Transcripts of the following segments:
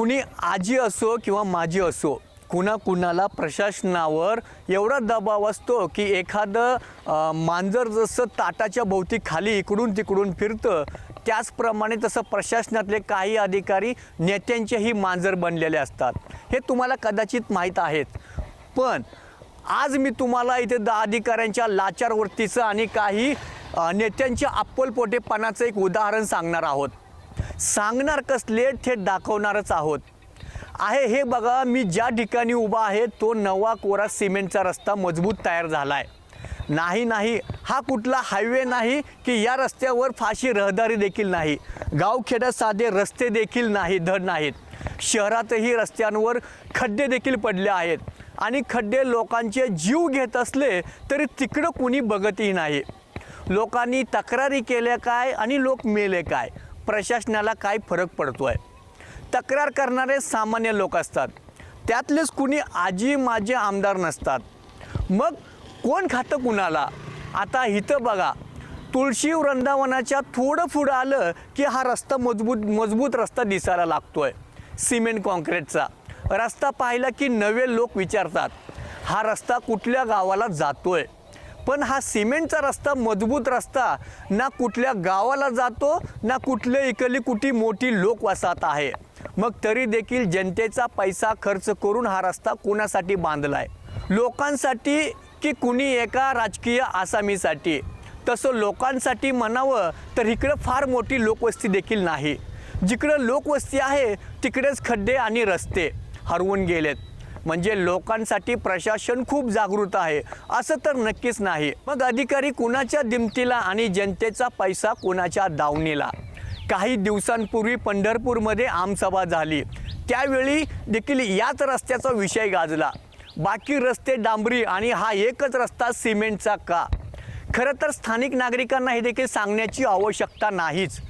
कुणी आजी असो किंवा माझी असो कुणा कुणाला प्रशासनावर एवढा दबाव असतो की एखादं मांजर जसं ताटाच्या भोवती खाली इकडून तिकडून फिरतं त्याचप्रमाणे तसं प्रशासनातले काही अधिकारी नेत्यांचेही मांजर बनलेले असतात. हे तुम्हाला कदाचित माहीत आहेत. पण आज मी तुम्हाला इथे द अधिकाऱ्यांच्या लाचारवृत्तीचं आणि काही नेत्यांच्या अप्पलपोटेपणाचं एक उदाहरण सांगणार आहोत. सांगणार कसले थेट दाखवणारच आहोत. आहे हे बघा मी ज्या ठिकाणी उभा आहे तो नवा कोरा सिमेंटचा रस्ता मजबूत तयार झाला आहे नाही नाही हा कुठला हायवे नाही की या रस्त्यावर फाशी रहदारी देखील नाही. गावखेड्यात साधे रस्ते देखील नाही धड नाहीत. शहरातही रस्त्यांवर खड्डे देखील पडले आहेत. आणि खड्डे लोकांचे जीव घेत असले तरी तिकडं कुणी बघतही नाही. लोकांनी तक्रारी केल्या काय आणि लोक मेले काय? प्रशासनाला काय फरक पडतो आहे तक्रार करणारे सामान्य लोक असतात. त्यातलेच कुणी आजी माझे आमदार नसतात. मग कोण खातं कुणाला? आता इथं बघा तुळशी वृंदावनाच्या थोडं पुढं आलं की हा रस्ता मजबूत मजबूत रस्ता दिसायला लागतो आहे सिमेंट कॉन्क्रीटचा रस्ता पाहिला की नवे लोक विचारतात हा रस्ता कुठल्या गावाला जातो आहे पण हा सिमेंटचा रस्ता मजबूत रस्ता ना कुठल्या गावाला जातो ना कुठल्या इकडली कुठली मोठी लोकवसाहत आहे. मग तरी देखील जनतेचा पैसा खर्च करून हा रस्ता कोणासाठी बांधलाय? लोकांसाठी की कुणी एका राजकीय आसामीसाठी? तसं लोकांसाठी म्हणावं तर इकडं फार मोठी लोकवस्ती देखील नाही. जिकडं लोकवस्ती आहे तिकडेच खड्डे आणि रस्ते हरवून गेलेत. म्हणजे लोकांसाठी प्रशासन खूप जागृत आहे. असं तर नक्कीच नाही. मग अधिकारी कुणाच्या दिमतीला आणि जनतेचा पैसा कुणाच्या दावणीला? काही दिवसांपूर्वी पंढरपूरमध्ये आमसभा झाली. त्यावेळी देखील याच रस्त्याचा विषय गाजला. बाकी रस्ते डांबरी आणि हा एकच रस्ता सिमेंटचा का? खरं तर स्थानिक नागरिकांना हे देखील सांगण्याची आवश्यकता नाहीच.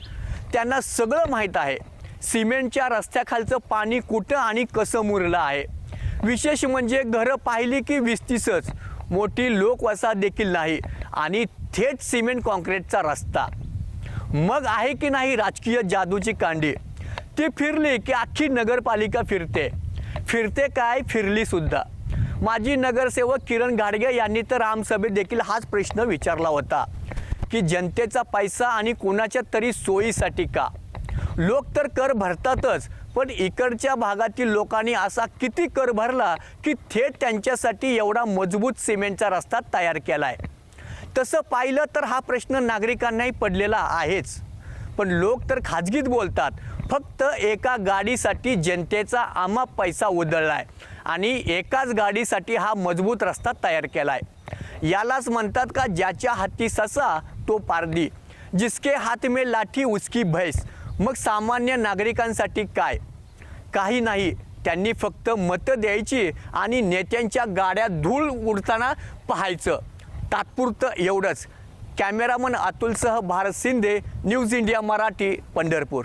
त्यांना सगळं माहीत आहे. सिमेंटच्या रस्त्याखालचं पाणी कुठं आणि कसं मुरलं आहे? विशेष म्हणजे घरं पाहिली की विस्तीसच. मोठी लोकवसाहत देखील नाही. आणि थेट सिमेंट कॉन्क्रीटचा रस्ता. मग आहे की नाही राजकीय जादूची कांडी? ती फिरली की अख्खी नगरपालिका फिरते. फिरते काय? फिरली सुद्धा. माजी नगरसेवक किरण घाडगे यांनी तर आमसभेत देखील हाच प्रश्न विचारला होता. की जनतेचा पैसा आणि कोणाच्या तरी सोयीसाठी का? लोक तर कर भरतातच. पण इकडच्या भागातील लोकांनी असा किती कर भरला की थेट त्यांच्यासाठी एवढा मजबूत सिमेंटचा रस्ता तयार केला आहे तसं पाहिलं तर हा प्रश्न नागरिकांनाही पडलेला आहेच. पण लोक तर खाजगीत बोलतात फक्त एका गाडीसाठी जनतेचा आमा पैसा उधळलाय आणि एकाच गाडीसाठी हा मजबूत रस्ता तयार केलाय. यालाच म्हणतात का ज्याच्या हाती ससा तो पारदी जिसके हात में लाठी उसकी भैस. मग सामान्य नागरिकांसाठी काय? काही नाही. त्यांनी फक्त मतं द्यायची आणि नेत्यांच्या गाड्या धूळ उडताना पाहायचं. तात्पुरतं एवढंच. कॅमेरामन अतुलसह भारत शिंदे न्यूज इंडिया मराठी पंढरपूर.